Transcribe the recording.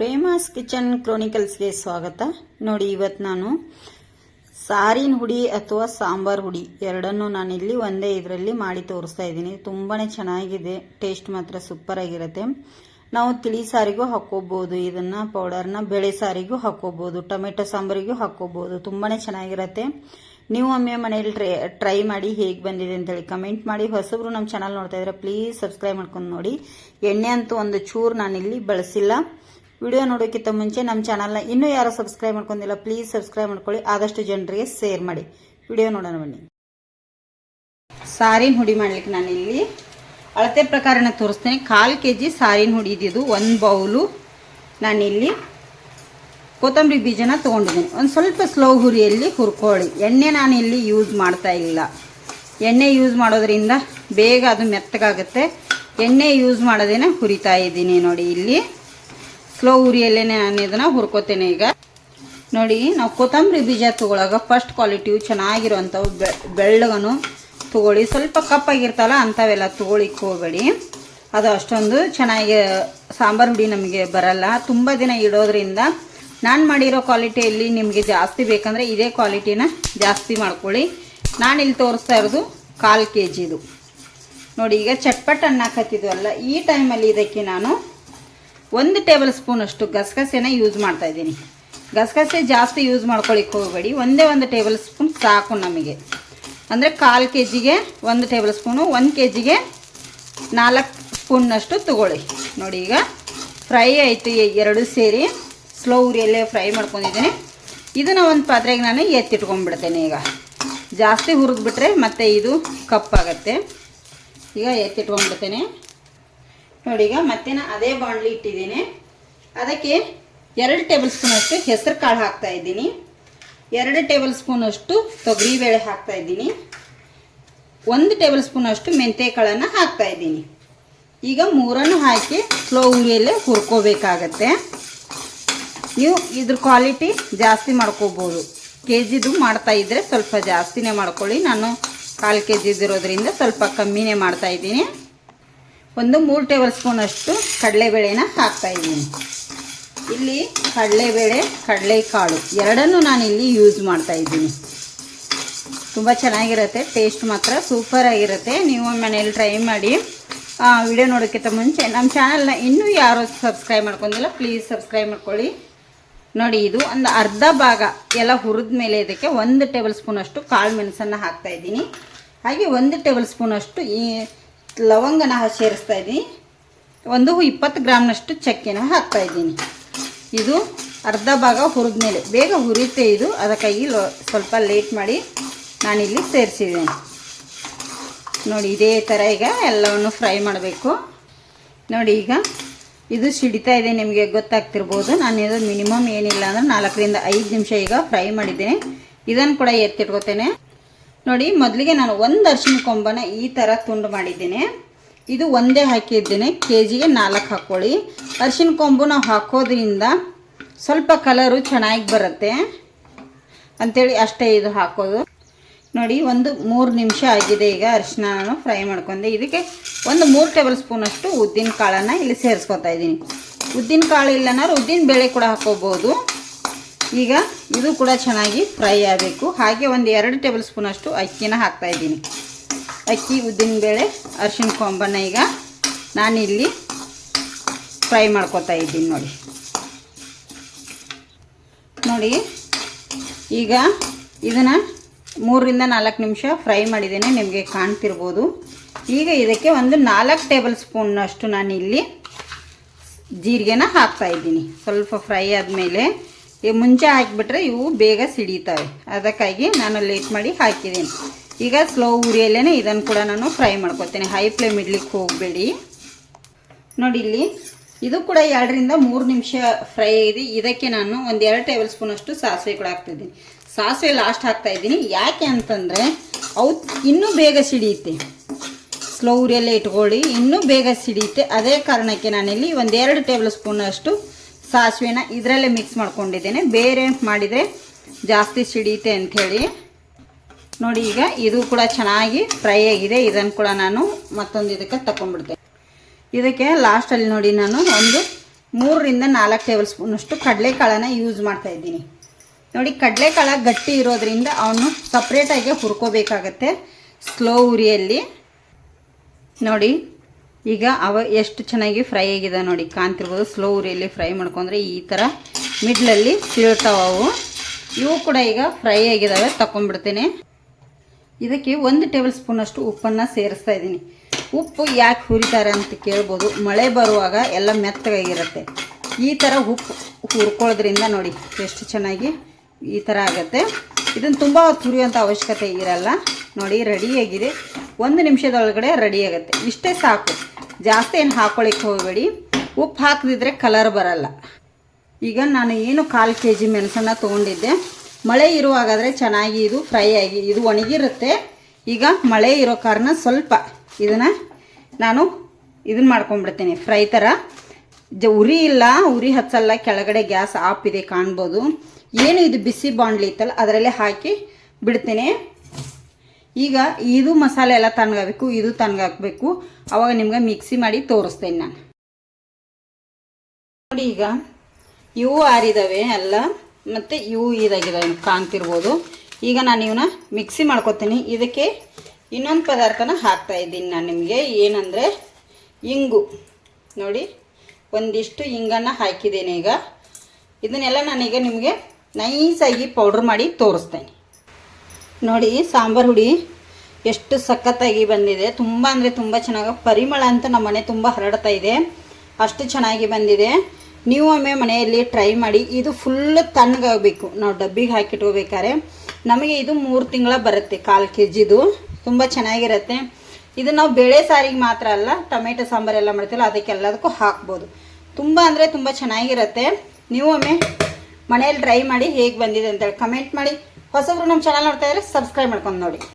Famous kitchen ಕ್ರೋನಿಕಲ್ಸ್ಗೆ ಸ್ವಾಗತ. ನೋಡಿ ಇವತ್ತು ನಾನು ಸಾರಿನ ಹುಡಿ ಅಥವಾ ಸಾಂಬಾರ್ ಹುಡಿ ಎರಡನ್ನೂ ನಾನಿಲ್ಲಿ ಒಂದೇ ಇದರಲ್ಲಿ ಮಾಡಿ ತೋರಿಸ್ತಾ ಇದ್ದೀನಿ. ತುಂಬಾ ಚೆನ್ನಾಗಿದೆ, ಟೇಸ್ಟ್ ಮಾತ್ರ ಸೂಪರ್ ಆಗಿರುತ್ತೆ ನಾವು ತಿಳಿ ಸಾರಿಗೂ ಹಾಕೋಬಹುದು ಇದನ್ನ ಪೌಡರ್ನ ಬೇಳೆ ಸಾರಿಗೂ ಹಾಕೋಬಹುದು ಟೊಮೆಟೊ ಸಾಂಬಾರಿಗೂ ಹಾಕೋಬಹುದು ತುಂಬಾ ಚೆನ್ನಾಗಿರುತ್ತೆ. ನೀವು ಒಮ್ಮೆ ಮನೇಲಿ ಟ್ರೈ ಟ್ರೈ ಮಾಡಿ ಹೇಗೆ ಬಂದಿದೆ ಅಂತೇಳಿ ಕಮೆಂಟ್ ಮಾಡಿ. ಹೊಸಬ್ರು ನಮ್ಮ ಚಾನಲ್ ನೋಡ್ತಾ ಇದ್ರೆ ಪ್ಲೀಸ್ ಸಬ್ಸ್ಕ್ರೈಬ್ ಮಾಡ್ಕೊಂಡು ನೋಡಿ. ಎಣ್ಣೆ ಅಂತೂ ಒಂದು ಚೂರು ನಾನಿಲ್ಲಿ ಬಳಸಿಲ್ಲ. ವಿಡಿಯೋ ನೋಡೋಕ್ಕಿಂತ ಮುಂಚೆ ನಮ್ಮ ಚಾನಲ್ನ ಇನ್ನೂ ಯಾರು ಸಬ್ಸ್ಕ್ರೈಬ್ ಮಾಡ್ಕೊಂಡಿಲ್ಲ ಪ್ಲೀಸ್ ಸಬ್ಸ್ಕ್ರೈಬ್ ಮಾಡ್ಕೊಳ್ಳಿ. ಆದಷ್ಟು ಜನರಿಗೆ ಶೇರ್ ಮಾಡಿ. ವಿಡಿಯೋ ನೋಡೋಣ ಬನ್ನಿ. ಸಾರಿನ ಹುಡಿ ಮಾಡ್ಲಿಕ್ಕೆ ನಾನಿಲ್ಲಿ ಅಳತೆ ಪ್ರಕಾರನ ತೋರಿಸ್ತೇನೆ. ಕಾಲು ಕೆ ಜಿ ಸಾರಿನ ಹುಡಿ ಇದ್ದಿದ್ದು ಒಂದು ಬೌಲು. ನಾನಿಲ್ಲಿ ಕೊತ್ತಂಬರಿ ಬೀಜನ ತೊಗೊಂಡಿದ್ದೀನಿ. ಒಂದು ಸ್ವಲ್ಪ ಸ್ಲೋ ಹುರಿಯಲ್ಲಿ ಹುರ್ಕೊಳ್ಳಿ. ಎಣ್ಣೆ ನಾನು ಇಲ್ಲಿ ಯೂಸ್ ಮಾಡ್ತಾ ಇಲ್ಲ. ಎಣ್ಣೆ ಯೂಸ್ ಮಾಡೋದ್ರಿಂದ ಬೇಗ ಅದು ಮೆತ್ತಗಾಗುತ್ತೆ. ಎಣ್ಣೆ ಯೂಸ್ ಮಾಡೋದೇನೆ ಹುರಿತಾ ಇದ್ದೀನಿ ನೋಡಿ ಇಲ್ಲಿ. ಸ್ಲೋ ಉರಿಯಲ್ಲೇ ನಾನು ಇದನ್ನು ಹುರ್ಕೋತೇನೆ ಈಗ. ನೋಡಿ, ನಾವು ಕೊತ್ತಂಬರಿ ಬೀಜ ತೊಗೊಳಾಗ ಫಸ್ಟ್ ಕ್ವಾಲಿಟಿಯು ಚೆನ್ನಾಗಿರುವಂಥವು ಬೆಳ್ಳಗನು ತೊಗೊಳ್ಳಿ. ಸ್ವಲ್ಪ ಕಪ್ಪಾಗಿರ್ತಲ್ಲ ಅಂಥವೆಲ್ಲ ತೊಗೊಳಿಕ್ಕೆ ಹೋಗಬೇಡಿ ಅದು ಅಷ್ಟೊಂದು ಚೆನ್ನಾಗಿ ಸಾಂಬಾರು ಹುಡಿ ನಮಗೆ ಬರಲ್ಲ. ತುಂಬ ದಿನ ಇಡೋದ್ರಿಂದ ನಾನು ಮಾಡಿರೋ ಕ್ವಾಲಿಟಿಯಲ್ಲಿ ನಿಮಗೆ ಜಾಸ್ತಿ ಬೇಕಂದರೆ ಇದೇ ಕ್ವಾಲಿಟಿನ ಜಾಸ್ತಿ ಮಾಡ್ಕೊಳ್ಳಿ. ನಾನಿಲ್ಲಿ ತೋರಿಸ್ತಾ ಇರೋದು ಕಾಲು ಕೆ ಜಿದು ನೋಡಿ, ಈಗ ಚಟ್ಪಟ್ ಅನ್ನ ಹಾಕತ್ತಿದ್ವಲ್ಲ ಈ ಟೈಮಲ್ಲಿ ಇದಕ್ಕೆ ನಾನು ಒಂದು ಟೇಬಲ್ ಸ್ಪೂನಷ್ಟು ಗಸಗಸೆನ ಯೂಸ್ ಮಾಡ್ತಾ ಇದ್ದೀನಿ. ಗಸಗಸೆ ಜಾಸ್ತಿ ಯೂಸ್ ಮಾಡ್ಕೊಳಿಕ್ಕೆ ಹೋಗಬೇಡಿ. ಒಂದೇ ಒಂದು ಟೇಬಲ್ ಸ್ಪೂನ್ ಸಾಕು ನಮಗೆ. ಅಂದರೆ ಕಾಲು ಕೆ ಜಿಗೆ ಒಂದು ಟೇಬಲ್ ಸ್ಪೂನು, ಒಂದು ಕೆ ಜಿಗೆ ನಾಲ್ಕು ಸ್ಪೂನ್ನಷ್ಟು ತಗೊಳ್ಳಿ. ನೋಡಿ ಈಗ ಫ್ರೈ ಆಯಿತು. ಎರಡು ಸೇರಿ ಸ್ಲೋ ಉರಿಯಲ್ಲೇ ಫ್ರೈ ಮಾಡ್ಕೊಂಡಿದ್ದೀನಿ. ಇದನ್ನು ಒಂದು ಪಾತ್ರೆಗೆ ನಾನು ಎತ್ತಿಟ್ಕೊಂಡ್ಬಿಡ್ತೇನೆ ಈಗ. ಜಾಸ್ತಿ ಹುರಿದ್ಬಿಟ್ರೆ ಮತ್ತೆ ಇದು ಕಪ್ಪಾಗತ್ತೆ. ಈಗ ಎತ್ತಿಟ್ಕೊಂಡ್ಬಿಡ್ತೇನೆ. ನೋಡಿ ಈಗ ಮತ್ತೆ ನಾನು ಅದೇ ಬಾಣಲಿ ಇಟ್ಟಿದ್ದೀನಿ. ಅದಕ್ಕೆ ಎರಡು ಟೇಬಲ್ ಸ್ಪೂನ್ ಅಷ್ಟು ಹೆಸರು ಕಾಳು ಹಾಕ್ತಾ ಇದ್ದೀನಿ. ಎರಡು ಟೇಬಲ್ ಸ್ಪೂನ್ ಅಷ್ಟು ತೊಗರಿಬೇಳೆ ಹಾಕ್ತಾ ಇದ್ದೀನಿ. ಒಂದು ಟೇಬಲ್ ಸ್ಪೂನಷ್ಟು ಮೆಂತೆ ಕಾಳನ್ನು ಹಾಕ್ತಾ ಇದ್ದೀನಿ. ಈಗ ಮೂರನ್ನು ಹಾಕಿ ಸ್ಲೋ ಉರಿಯಲ್ಲೇ ಹುರ್ಕೋಬೇಕಾಗತ್ತೆ. ನೀವು ಇದ್ರ ಕ್ವಾಲಿಟಿ ಜಾಸ್ತಿ ಮಾಡ್ಕೋಬೋದು. ಕೆ ಜಿದು ಮಾಡ್ತಾ ಇದ್ದರೆ ಸ್ವಲ್ಪ ಜಾಸ್ತಿನೇ ಮಾಡ್ಕೊಳ್ಳಿ. ನಾನು ಕಾಲು ಕೆ ಜಿದಿರೋದ್ರಿಂದ ಸ್ವಲ್ಪ ಕಮ್ಮಿನೇ ಮಾಡ್ತಾ ಇದ್ದೀನಿ. ಒಂದು ಮೂರು ಟೇಬಲ್ ಸ್ಪೂನಷ್ಟು ಕಡಲೆಬೇಳೆನ ಹಾಕ್ತಾ ಇದ್ದೀನಿ. ಇಲ್ಲಿ ಕಡಲೆಬೇಳೆ, ಕಡಲೆಕಾಳು, ಎರಡನ್ನೂ ನಾನು ಇಲ್ಲಿ ಯೂಸ್ ಮಾಡ್ತಾ ಇದ್ದೀನಿ. ತುಂಬ ಚೆನ್ನಾಗಿರುತ್ತೆ ಟೇಸ್ಟ್ ಮಾತ್ರ ಸೂಪರ್ ಆಗಿರುತ್ತೆ. ನೀವು ಮನೇಲಿ ಟ್ರೈ ಮಾಡಿ ವಿಡಿಯೋ ನೋಡೋಕ್ಕಿಂತ ಮುಂಚೆ ನಮ್ಮ ಚಾನಲ್ನ ಇನ್ನೂ ಯಾರು ಸಬ್ಸ್ಕ್ರೈಬ್ ಮಾಡ್ಕೊಂಡಿಲ್ಲ ಪ್ಲೀಸ್ ಸಬ್ಸ್ಕ್ರೈಬ್ ಮಾಡ್ಕೊಳ್ಳಿ. ನೋಡಿ, ಇದು ಒಂದು ಅರ್ಧ ಭಾಗ ಎಲ್ಲ ಹುರಿದ ಮೇಲೆ ಇದಕ್ಕೆ ಒಂದು ಟೇಬಲ್ ಸ್ಪೂನಷ್ಟು ಕಾಳು ಮೆಣಸನ್ನು ಹಾಕ್ತಾ ಇದ್ದೀನಿ. ಹಾಗೆ ಒಂದು ಟೇಬಲ್ ಸ್ಪೂನಷ್ಟು ಈ ಲವಂಗನ ಸೇರಿಸ್ತಾ ಇದ್ದೀನಿ. ಒಂದು ಇಪ್ಪತ್ತು ಗ್ರಾಮ್ನಷ್ಟು ಚಕ್ಕೆನ ಹಾಕ್ತಾ ಇದ್ದೀನಿ. ಇದು ಅರ್ಧ ಭಾಗ ಹುರಿದ ಮೇಲೆ, ಬೇಗ ಹುರಿಯುತ್ತೆ ಇದು. ಅದಕ್ಕಾಗಿ ಲೊ, ಸ್ವಲ್ಪ ಲೇಟ್ ಮಾಡಿ ನಾನಿಲ್ಲಿ ಸೇರಿಸಿದ್ದೇನೆ ನೋಡಿ, ಇದೇ ಥರ ಈಗ ಎಲ್ಲವನ್ನು ಫ್ರೈ ಮಾಡಬೇಕು. ನೋಡಿ, ಈಗ ಇದು ಸಿಡಿತಾ ಇದೆ. ನಿಮಗೆ ಗೊತ್ತಾಗ್ತಿರ್ಬೋದು. ನಾನು ಇದು ಮಿನಿಮಮ್ ಏನಿಲ್ಲ ಅಂದ್ರೆ ನಾಲ್ಕರಿಂದ ಐದು ನಿಮಿಷ ಈಗ ಫ್ರೈ ಮಾಡಿದ್ದೇನೆ. ಇದನ್ನು ಕೂಡ ಎತ್ತಿಟ್ಕೋತೇನೆ. ನೋಡಿ, ಮೊದಲಿಗೆ ನಾನು ಒಂದು ಅರ್ಶಿನ ಕೊಂಬನ ಈ ಥರ ತುಂಡು ಮಾಡಿದ್ದೀನಿ. ಇದು ಒಂದೇ ಹಾಕಿದ್ದೀನಿ ಕೆ ಜಿಗೆ ನಾಲ್ಕು ಹಾಕ್ಕೊಳ್ಳಿ ಅರ್ಶಿನ ಕೊಂಬು ನಾವು ಹಾಕೋದ್ರಿಂದ ಸ್ವಲ್ಪ ಕಲರು ಚೆನ್ನಾಗಿ ಬರುತ್ತೆ. ಅಂಥೇಳಿ ಅಷ್ಟೇ ಇದು ಹಾಕೋದು. ನೋಡಿ, ಒಂದು ಮೂರು ನಿಮಿಷ ಆಗಿದೆ ಈಗ ಅರಿಶಿನ ನಾನು ಫ್ರೈ ಮಾಡ್ಕೊಂಡೆ. ಇದಕ್ಕೆ ಒಂದು ಮೂರು ಟೇಬಲ್ ಸ್ಪೂನಷ್ಟು ಉದ್ದಿನ ಕಾಳನ್ನು ಇಲ್ಲಿ ಸೇರಿಸ್ಕೊತಾ ಇದ್ದೀನಿ. ಉದ್ದಿನ ಕಾಳು ಇಲ್ಲನಾರು ಉದ್ದಿನ ಬೇಳೆ ಕೂಡ ಹಾಕೋಬೋದು. ಈಗ ಇದು ಕೂಡ ಚೆನ್ನಾಗಿ ಫ್ರೈ ಆಗಬೇಕು. ಹಾಗೆ ಒಂದು ಎರಡು ಟೇಬಲ್ ಸ್ಪೂನಷ್ಟು ಅಕ್ಕಿನ ಹಾಕ್ತಾ ಇದ್ದೀನಿ. ಅಕ್ಕಿ, ಉದ್ದಿನ ಬೇಳೆ, ಅರಿಶಿನ ಕೊಂಬನ್ನ ಈಗ ನಾನಿಲ್ಲಿ ಫ್ರೈ ಮಾಡ್ಕೊತಾ ಇದ್ದೀನಿ ನೋಡಿ. ನೋಡಿ, ಈಗ ಇದನ್ನು ಮೂರರಿಂದ ನಾಲ್ಕು ನಿಮಿಷ ಫ್ರೈ ಮಾಡಿದ್ದೇನೆ, ನಿಮಗೆ ಕಾಣ್ತಿರ್ಬೋದು. ಈಗ ಇದಕ್ಕೆ ಒಂದು ನಾಲ್ಕು ಟೇಬಲ್ ಸ್ಪೂನ್ನಷ್ಟು ನಾನು ಇಲ್ಲಿ ಜೀರಿಗೆನ ಹಾಕ್ತಾ ಇದ್ದೀನಿ. ಸ್ವಲ್ಪ ಫ್ರೈ ಆದಮೇಲೆ ಈ ಮುಂಚೆ ಹಾಕಿಬಿಟ್ರೆ ಇವು ಬೇಗ ಸಿಡಿತಾವೆ. ಅದಕ್ಕಾಗಿ ನಾನು ಲೇಟ್ ಮಾಡಿ ಹಾಕಿದ್ದೀನಿ. ಈಗ ಸ್ಲೋ ಉರಿಯಲ್ಲೇ ಇದನ್ನು ಕೂಡ ನಾನು ಫ್ರೈ ಮಾಡ್ಕೊತೀನಿ ಹೈ ಫ್ಲೇಮ್ ಇಡ್ಲಿಕ್ಕೆ ಹೋಗಬೇಡಿ. ನೋಡಿ ಇಲ್ಲಿ, ಇದು ಕೂಡ ಎರಡರಿಂದ ಮೂರು ನಿಮಿಷ ಫ್ರೈ ಇದೆ. ಇದಕ್ಕೆ ನಾನು ಒಂದು ಎರಡು ಟೇಬಲ್ ಸ್ಪೂನಷ್ಟು ಸಾಸಿವೆ ಕೂಡ ಹಾಕ್ತಿದ್ದೀನಿ. ಸಾಸಿವೆ ಲಾಸ್ಟ್ ಹಾಕ್ತಾ ಇದ್ದೀನಿ. ಯಾಕೆ ಅಂತಂದರೆ, ಅವು ಇನ್ನೂ ಬೇಗ ಸಿಡಿಯುತ್ತೆ. ಸ್ಲೋ ಉರಿಯಲ್ಲೇ ಇಟ್ಕೊಳ್ಳಿ, ಇನ್ನೂ ಬೇಗ ಸಿಡಿಯುತ್ತೆ. ಅದೇ ಕಾರಣಕ್ಕೆ ನಾನಿಲ್ಲಿ ಒಂದೆರಡು ಟೇಬಲ್ ಸ್ಪೂನಷ್ಟು ಸಾಸಿವೆನ ಇದರಲ್ಲೇ ಮಿಕ್ಸ್ ಮಾಡ್ಕೊಂಡಿದ್ದೇನೆ. ಬೇರೆ ಮಾಡಿದರೆ ಜಾಸ್ತಿ ಸಿಡಿಯುತ್ತೆ ಅಂಥೇಳಿ ನೋಡಿ ಈಗ ಇದು ಕೂಡ ಚೆನ್ನಾಗಿ ಫ್ರೈ ಆಗಿದೆ. ಇದನ್ನು ಕೂಡ ನಾನು ಮತ್ತೊಂದು ಇದಕ್ಕೆ ತಗೊಂಡ್ಬಿಡ್ತೇನೆ ಇದಕ್ಕೆ ಲಾಸ್ಟಲ್ಲಿ ನೋಡಿ ನಾನು ಒಂದು ಮೂರರಿಂದ ನಾಲ್ಕು ಟೇಬಲ್ ಸ್ಪೂನಷ್ಟು ಕಡಲೆಕಾಳನ್ನು ಯೂಸ್ ಮಾಡ್ತಾ ಇದ್ದೀನಿ. ನೋಡಿ ಕಡಲೆಕಾಳ ಗಟ್ಟಿ ಇರೋದ್ರಿಂದ ಅವನು ಸಪ್ರೇಟಾಗಿ ಹುರ್ಕೋಬೇಕಾಗತ್ತೆ. ಸ್ಲೋ ಉರಿಯಲ್ಲಿ. ನೋಡಿ ಈಗ ಅವ ಎಷ್ಟು ಚೆನ್ನಾಗಿ ಫ್ರೈ ಆಗಿದೆ ನೋಡಿ ಕಾಣ್ತಿರ್ಬೋದು ಸ್ಲೋ ಉರಿಯಲ್ಲಿ ಫ್ರೈ ಮಾಡ್ಕೊಂಡ್ರೆ ಈ ಥರ ಮಿಡ್ಲಲ್ಲಿ ಸೀಳ್ತಾವ ಅವು. ಇವು ಕೂಡ ಈಗ ಫ್ರೈ ಆಗಿದ್ದಾವೆ ತಗೊಂಡ್ಬಿಡ್ತೀನಿ ಇದಕ್ಕೆ ಒಂದು ಟೇಬಲ್ ಸ್ಪೂನಷ್ಟು ಉಪ್ಪನ್ನು ಸೇರಿಸ್ತಾ ಇದ್ದೀನಿ. ಉಪ್ಪು ಯಾಕೆ ಹುರಿತಾರೆ ಅಂತ ಕೇಳ್ಬೋದು. ಮಳೆ ಬರುವಾಗ ಎಲ್ಲ ಮೆತ್ತಗಾಗಿರುತ್ತೆ. ಈ ಥರ ಉಪ್ಪು ಹುರ್ಕೊಳ್ಳೋದ್ರಿಂದ ನೋಡಿ, ಎಷ್ಟು ಚೆನ್ನಾಗಿ ಈ ಥರ ಆಗುತ್ತೆ. ಇದನ್ನು ತುಂಬ ಅವಶ್ಯಕತೆ ಇರಲ್ಲ. ನೋಡಿ ರೆಡಿಯಾಗಿದೆ ಒಂದು ನಿಮಿಷದೊಳಗಡೆ ರೆಡಿ ಆಗುತ್ತೆ. ಇಷ್ಟೇ ಸಾಕು. ಜಾಸ್ತಿ ಏನು ಹಾಕೊಳ್ಳಿಕ್ಕೆ ಹೋಗಬೇಡಿ. ಉಪ್ಪು ಹಾಕದಿದ್ರೆ ಕಲರ್ ಬರಲ್ಲ. ಈಗ ನಾನು ಏನು ಕಾಲು ಕೆ ಜಿ ಮೆಣಸನ್ನು ತೊಗೊಂಡಿದ್ದೆ. ಮಳೆ ಇರುವಾಗಾದರೆ ಚೆನ್ನಾಗಿ ಇದು ಫ್ರೈ ಆಗಿ, ಇದು ಒಣಗಿರುತ್ತೆ. ಈಗ ಮಳೆ ಇರೋ ಕಾರಣ ಸ್ವಲ್ಪ ಇದನ್ನು ನಾನು ಇದನ್ನ ಮಾಡ್ಕೊಂಡ್ಬಿಡ್ತೀನಿ. ಫ್ರೈ ಥರ ಜ ಉರಿ ಇಲ್ಲ, ಉರಿ ಹಚ್ಚಲ್ಲ, ಕೆಳಗಡೆ ಗ್ಯಾಸ್ ಆಪ್ ಇದೆ ಕಾಣ್ಬೋದು. ಏನು ಇದು ಬಿಸಿ ಬಾಂಡ್ಲಿ ಇತ್ತಲ್ಲ, ಅದರಲ್ಲೇ ಹಾಕಿ ಬಿಡ್ತೀನಿ. ಈಗ ಇದು ಮಸಾಲೆ ಎಲ್ಲ ತಣ್ಣಗಾಗಬೇಕು ಇದು ತಣ್ಣಗಾಗಬೇಕು ಅವಾಗ ನಿಮ್ಗೆ ಮಿಕ್ಸಿ ಮಾಡಿ ತೋರಿಸ್ತೇನೆ ನಾನು. ನೋಡಿ ಈಗ, ಇವು ಆರಿದಾವೆ ಎಲ್ಲ, ಮತ್ತು ಇವು ಇದಾಗಿದ್ದಾವೆ ಕಾಣ್ತಿರ್ಬೋದು. ಈಗ ನಾನು ಇವನ್ನ ಮಿಕ್ಸಿ ಮಾಡ್ಕೊತೀನಿ. ಇದಕ್ಕೆ ಇನ್ನೊಂದು ಪದಾರ್ಥನ ಹಾಕ್ತಾ ಇದ್ದೀನಿ ನಾನು ನಿಮಗೆ. ಏನಂದರೆ ಇಂಗು. ನೋಡಿ, ಒಂದಿಷ್ಟು ಇಂಗನ್ನು ಹಾಕಿದ್ದೇನೆ ಈಗ. ಇದನ್ನೆಲ್ಲ ನಾನೀಗ ನಿಮಗೆ ನೈಸಾಗಿ ಪೌಡ್ರ್ ಮಾಡಿ ತೋರಿಸ್ತೇನೆ. ನೋಡಿ, ಸಾಂಬಾರು ಹುಡಿ ಎಷ್ಟು ಸಖತ್ತಾಗಿ ಬಂದಿದೆ. ತುಂಬ ಅಂದರೆ ತುಂಬ ಚೆನ್ನಾಗಿ, ಪರಿಮಳ ಅಂತ ನಮ್ಮ ಮನೆ ತುಂಬ ಹರಡ್ತಾ ಇದೆ. ಅಷ್ಟು ಚೆನ್ನಾಗಿ ಬಂದಿದೆ. ನೀವು ಒಮ್ಮೆ ಮನೆಯಲ್ಲಿ ಟ್ರೈ ಮಾಡಿ, ಇದು ಫುಲ್ ತಣ್ಣಗಾಗಬೇಕು. ನಾವು ಡಬ್ಬಿಗೆ ಹಾಕಿಟ್ಕೋಬೇಕಾದ್ರೆ ನಮಗೆ ಇದು ಮೂರು ತಿಂಗಳ ಬರುತ್ತೆ, ಕಾಲು ಕೆ ಜಿದು ತುಂಬ ಚೆನ್ನಾಗಿರುತ್ತೆ. ಇದು ನಾವು ಬೇಳೆ ಸಾರಿಗೆ ಮಾತ್ರ ಅಲ್ಲ, ಟೊಮೆಟೊ ಸಾಂಬಾರೆಲ್ಲ ಮಾಡ್ತೀವಲ್ಲ ಅದಕ್ಕೆಲ್ಲದಕ್ಕೂ ಹಾಕ್ಬೋದು. ತುಂಬ ಅಂದರೆ ತುಂಬ ಚೆನ್ನಾಗಿರುತ್ತೆ. ನೀವು ಒಮ್ಮೆ ಮನೆಯಲ್ಲಿ ಟ್ರೈ ಮಾಡಿ ಹೇಗೆ ಬಂದಿದೆ ಅಂತೇಳಿ ಕಮೆಂಟ್ ಮಾಡಿ. ಹೊಸಬ್ರು ನಮ್ಮ ಚಾನಲ್ ನೋಡ್ತಾ ಇದ್ರೆ ಸಬ್ಸ್ಕ್ರೈಬ್ ಮಾಡ್ಕೊಂಡು ನೋಡಿ.